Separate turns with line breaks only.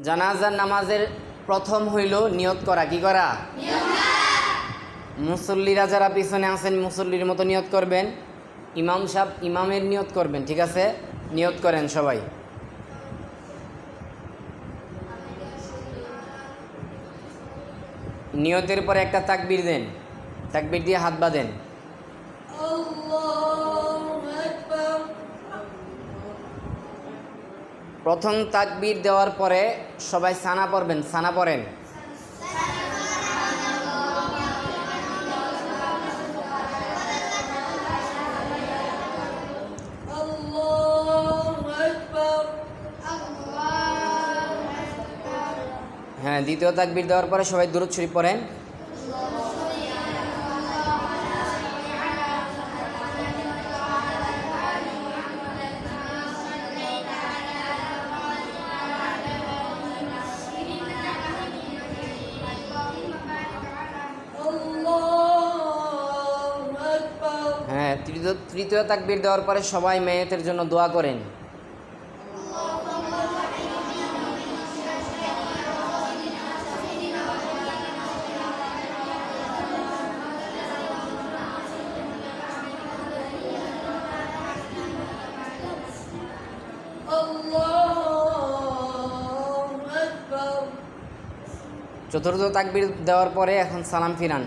জানাজার নামাজের প্রথম হইল নিয়ত করা, কি করা? মুসল্লিরা যারা পিছনে আছেন, মুসল্লির মতো নিয়ত করবেন। ইমাম সাহেব, ইমামের নিয়ত করবেন, ঠিক আছে? নিয়ত করেন সবাই। নিয়তের পরে একটা তাকবির দেন। তাকবির দিয়ে হাত বাঁধেন। প্রথম তাকবির দেওয়ার পরে সবাই সানা পড়বেন সানা পড়েন। হ্যাঁ দ্বিতীয় তাকবির দেওয়ার পরে সবাই দূরত শরীফ পড়েন। তৃতীয় তৃতীয় তাকবির দেওয়ার পরে সবাই মেয়েতের জন্য দোয়া করেন। চতুর্থ তাকবির দেওয়ার পরে এখন সালাম ফিরান।